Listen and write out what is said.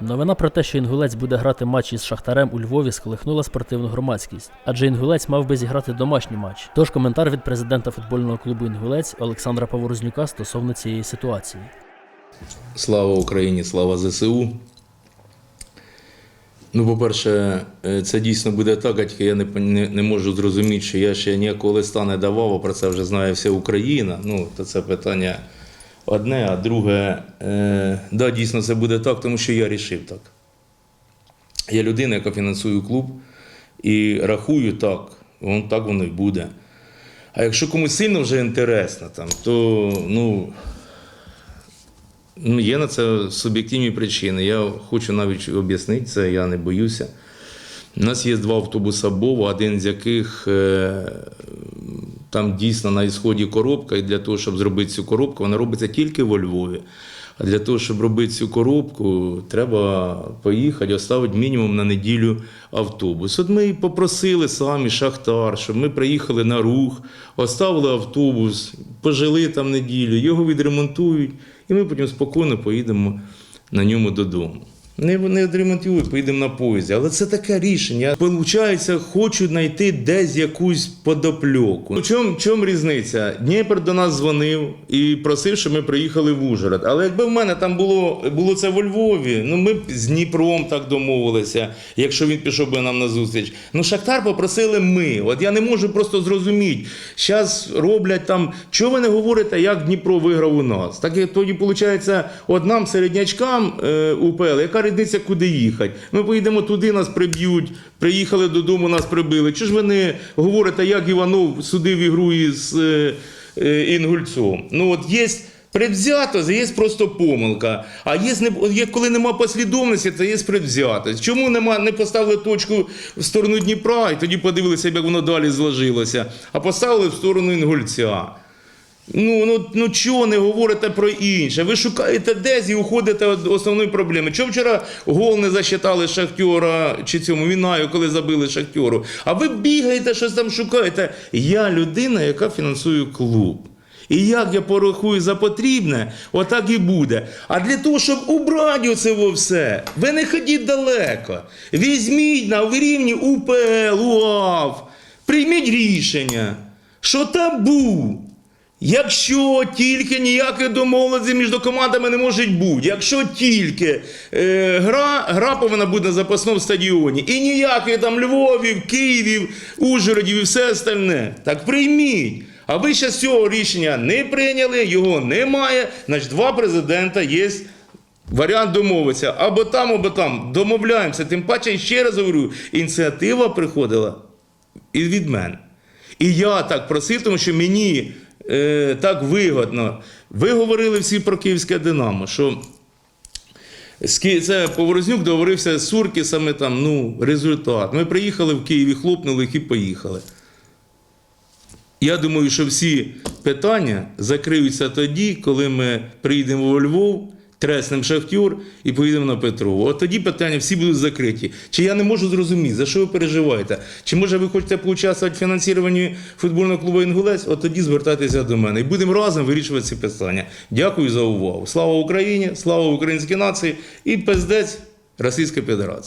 Новина про те, що інгулець буде грати матч із Шахтарем у Львові, сколихнула спортивну громадськість, адже інгулець мав би зіграти домашній матч. Тож коментар від президента футбольного клубу Інгулець Олександра Паворознюка стосовно цієї ситуації. Слава Україні, слава ЗСУ. Ну, по-перше, е, це дійсно буде так, тільки я не, не, не можу зрозуміти, що я ще ніякого листа не давав, а про це вже знає вся Україна. Ну, то це питання одне, а друге, е, да, дійсно це буде так, тому що я рішив так. Я людина, яка фінансує клуб, і рахую так, вон так воно й буде. А якщо комусь сильно вже інтересно, там, то ну, Ну, є на це суб'єктивні причини. Я хочу навіть об'яснити це, я не боюся. У нас є два автобуси БОВ, один з яких е, там дійсно на ісході коробка, і для того, щоб зробити цю коробку, вона робиться тільки во Львові. А для того, щоб робити цю коробку, треба поїхати, оставити мінімум на неділю автобус. От ми і попросили самі Шахтар, щоб ми приїхали на рух, оставили автобус, пожили там неділю, його відремонтують, і ми потім спокійно поїдемо на ньому додому. Не, не відремонтують, поїдемо на поїзді. Але це таке рішення. Получається, хочу знайти десь якусь подопльоку. У чому, чому різниця? Дніпр до нас дзвонив і просив, щоб ми приїхали в Ужгород. Але якби в мене там було, було це во Львові, ну ми б з Дніпром так домовилися, якщо він пішов би нам на зустріч. Ну, Шахтар попросили ми. От я не можу просто зрозуміти. Зараз роблять там. Чого ви не говорите, як Дніпро виграв у нас? Так тоді, виходить, от нам, середнячкам е, УПЛ, яка різниця, куди їхати? Ми поїдемо туди, нас приб'ють, приїхали додому, нас прибили. Чи ж ви не говорите, як Іванов судив ігру із е, е, Інгульцом? Ну от є. Предвзято, є просто помилка. А є коли нема послідовності, то є предвзятость. Чому нема, не поставили точку в сторону Дніпра і тоді подивилися, як воно далі зложилося, а поставили в сторону Інгульця? Ну, ну, ну чого не говорите про інше? Ви шукаєте десь і уходите від основної проблеми. Чому вчора гол не засчитали Шахтера чи цьому Мінаю, коли забили Шахтеру? А ви бігаєте, щось там шукаєте. Я людина, яка фінансує клуб. І як я порахую за потрібне, отак і буде. А для того, щоб убрати це все, ви не ходіть далеко. Візьміть на рівні УПЛ, УАВ, прийміть рішення, що табу. Якщо тільки ніяких домовленостей між командами не може бути, якщо тільки е, гра, гра повинна бути на запасному стадіоні, і ніяких там Львовів, Києвів, Ужгородів і все остальне, так прийміть. А ви ще цього рішення не прийняли, його немає. Значить, два президента є. Варіант домовитися або там, або там. Домовляємося. Тим паче, ще раз говорю, ініціатива приходила і від мене. І я так просив, тому що мені е, так вигодно. Ви говорили всі про київське Динамо, що це Поворознюк договорився з Суркісами, там, ну, результат. Ми приїхали в Києві, хлопнули і поїхали. Я думаю, що всі питання закриються тоді, коли ми приїдемо у Львов, треснемо Шахтюр і поїдемо на Петрову. От тоді питання всі будуть закриті. Чи я не можу зрозуміти, за що ви переживаєте? Чи може ви хочете поучаствувати в фінансуванні футбольного клубу «Інгулець»? От тоді звертайтеся до мене. І будемо разом вирішувати ці питання. Дякую за увагу. Слава Україні, слава українській нації і пиздець Російської Федерації.